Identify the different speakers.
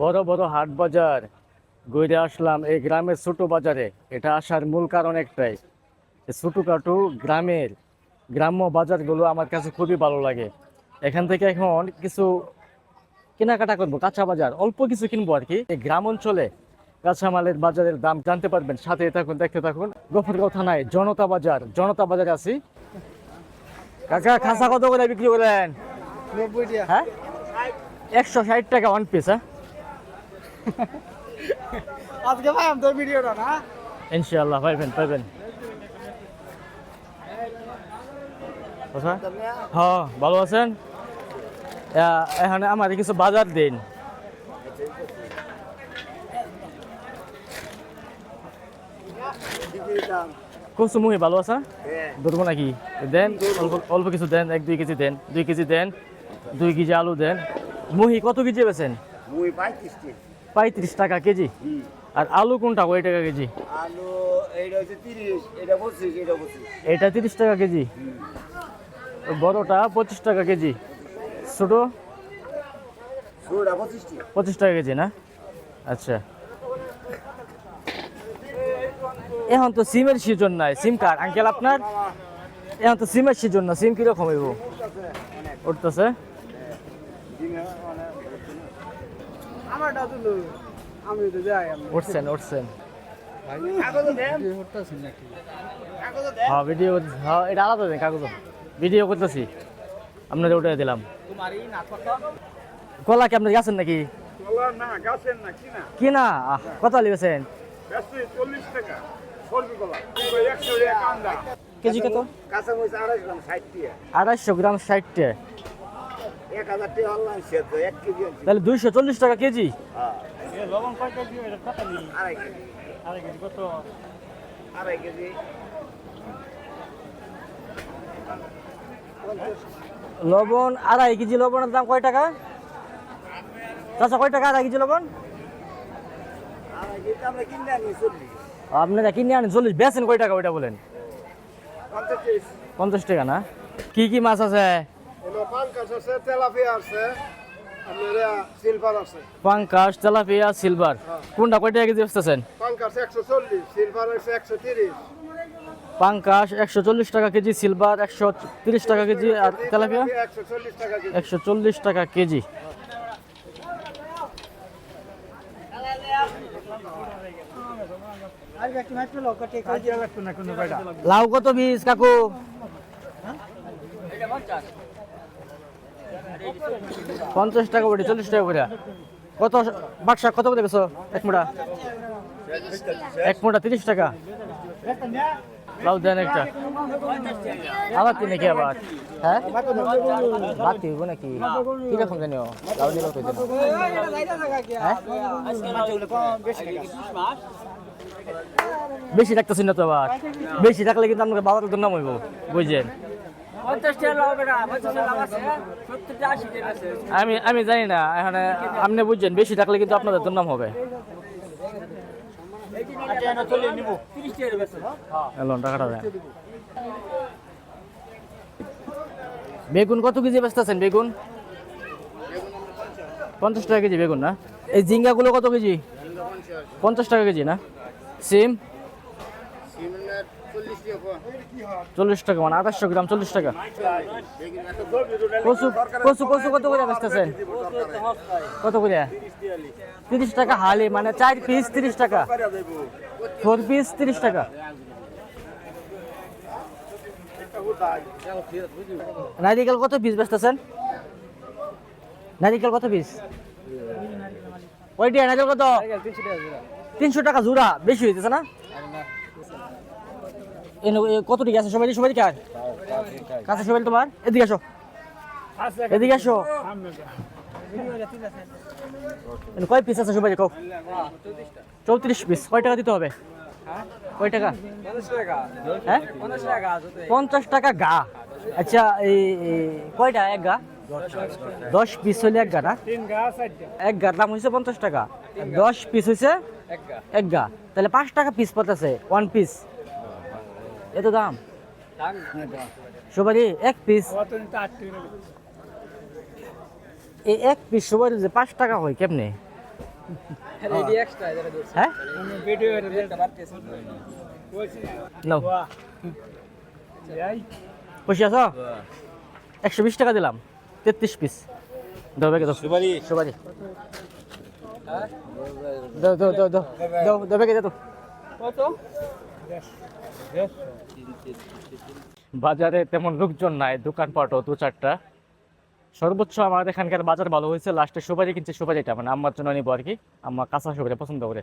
Speaker 1: বড় বড় হাট বাজার ঘুরে আসলাম এই গ্রামের ছোট বাজারে। এটা আসার মূল কারণ একটাই। ছোটোখাটো গ্রামের গ্রাম্য বাজারগুলো আমার কাছে খুবই ভালো লাগে। এখান থেকে এখন কিছু কেনাকাটা করব কাঁচা বাজার অল্প কিছু কিনবো আর কি। এই গ্রাম অঞ্চলে কাঁচামালের বাজারের দাম জানতে পারবেন। সাথে থাকুন দেখতে থাকুন। গফরগাঁও থানায় জনতা বাজার জনতা বাজারে আছি। কাকা খাসা কত করে বিক্রি করেন হ্যাঁ? একশো ষাট টাকা ওয়ান পিস হ্যাঁ?
Speaker 2: আজকে ভাই তোর ভিডিওটা না?
Speaker 1: ইনশাআল্লাহ পাইবেন পাইবেন। হ্যাঁ ভালো আছেন? এখানে আমার কিছু বাজার দিন। কচু মুহি ভালো আছে ধরবো নাকি দেন অল্প অল্প কিছু দেন এক দুই কেজি দেন দুই কেজি দেন দুই কেজি আলু দেন। মুহি কত কেজি বেছেন
Speaker 3: পঁয়ত্রিশটি
Speaker 1: পঁয়ত্রিশ টাকা কেজি। আর আলু কোনটা? কয় টাকা কেজি?
Speaker 3: আলু এইটা হচ্ছে তিরিশ এটা পঁচিশ এটা পঁচিশ।
Speaker 1: এটা তিরিশ টাকা কেজি। বড়টা পঁচিশ টাকা কেজি। ছোট? পঁচিশ টাকা কেজি না? আচ্ছা। এখন তো সিমের সিজন নাই। সিম কার্ড আঙ্কেল আপনার? এখন তো সিমের সিজন না। সিম কীরকম হইব? উঠতেছে
Speaker 2: আমারটা তুলো আমি তো যাই
Speaker 1: উঠছেন উঠছেন। হ্যাঁ ভিডিও হ্যাঁ এটা আলাদা দেন কাগজ। ভিডিও করতেছি। আপনাদের উঠে দিলাম। কলা কি আপনার গেছেন নাকি? কি না? কত লিখেছেন কেজি কত?
Speaker 3: আড়াইশ গ্রাম ষাট টাকা।
Speaker 1: তাহলে দুইশো চল্লিশ টাকা কেজি?
Speaker 3: হ্যাঁ,
Speaker 1: লবণ
Speaker 3: আড়াই কেজি।
Speaker 1: আড়াই কেজি কত?
Speaker 3: আড়াই কেজি।
Speaker 1: লবণ আড়াই কেজি লবণের দাম কয় টাকা? চাচা কয় টাকা আড়াই কেজি লবণ?
Speaker 3: আড়াই কেজি কিনে
Speaker 1: আপনারা কিনে আনেন চল্লিশ বেছেন কয় টাকা ওইটা বলেন?
Speaker 3: পঞ্চাশ
Speaker 1: টাকা না? কি কি মাছ আছে?
Speaker 3: পাঙ্কাশ আছে তেলাপিয়া আছে সিলভার আছে।
Speaker 1: পাঙ্কাশ তেলাপিয়া সিলভার কোনটা কয় টাকা কেজি বেচতেছেন?
Speaker 3: পাঙ্কাশ একশো চল্লিশ সিলভার আছে একশো তিরিশ।
Speaker 1: পাঙ্কাশ একশো চল্লিশ টাকা কেজি সিলভার একশো তিরিশ টাকা কেজি আর তেলাপিয়া?
Speaker 3: একশো চল্লিশ টাকা কেজি।
Speaker 1: লাউ কত বীজ কাকু? পঞ্চাশ টাকা করে, চল্লিশ টাকা করে। কত বাক্সা কত করে গেছো এক মোটা এক মোটা তিরিশ টাকা। লাউ দেন একটা। আবার আবার? হ্যাঁ? হ্যাঁ? বেশি রাখতেছি না তো আবার? বেশি রাখলে কিন্তু আপনাকে বাবার হইব বুঝছেন আমি আমি জানি না এখানে আপনি বুঝছেন বেশি থাকলে কিন্তু আপনাদের দুর্নাম হবে। টাকাটা দেন। বেগুন কত কেজি বেচতেছেন বেগুন? পঞ্চাশ টাকা কেজি বেগুন না? এই জিঙ্গাগুলো কত কেজি? পঞ্চাশ টাকা কেজি না? সিম? চল্লিশ টাকা মানে আঠাশশো গ্রাম চল্লিশ টাকা। কচু কচু কচু কত করে বেচতেছেন কত করে? তিরিশ টাকা হালি মানে চার পিস তিরিশ টাকা। ফোর পিস তিরিশ টাকা। নারিকেল কত পিস বেচতেছেন? নারিকেল কত পিস ওইটি নারিকেল কত? তিনশো টাকা জোড়া। বেশি হইতেছে না? এনে- কত দিকে আছে? সবাই সবাই দিকে আর কাছে সবাই তোমার? এদিকে আসো। এদিকে আসো। কয় পিস আছে সবাই কও চৌত্রিশ পিস কয় টাকা দিতে হবে? কয় টাকা? হ্যাঁ? পঞ্চাশ টাকা গা। আচ্ছা এই কয়টা? এক গা? দশ পিস হলে এক গা না? এক গার দাম হয়েছে পঞ্চাশ টাকা। দশ পিস হয়েছে এক গা তাহলে পাঁচ টাকা পিস পড়তেছে ওয়ান পিস এত দাম? সবারই এক পিস এই এক পিস সবারই যে পাঁচ টাকা হয় কেমনে? হ্যাঁ? খুশি আছো। একশো বিশ টাকা দিলাম। তেত্রিশ পিস দাও সুপারি। সুপারি। দাও দাও দাও দাও দাও দাও ব্যাগে দাও
Speaker 2: কত?
Speaker 1: বাজারে তেমন লোকজন নাই দোকানপাটও দু চারটা। সর্বোচ্চ আমার এখানকার বাজার ভালো হয়েছে লাস্টে সুপারি কিনছে সুপারিটা মানে আম্মার জন্য নিবো আর কি। আম্মা কাঁচা সুপারি পছন্দ করে।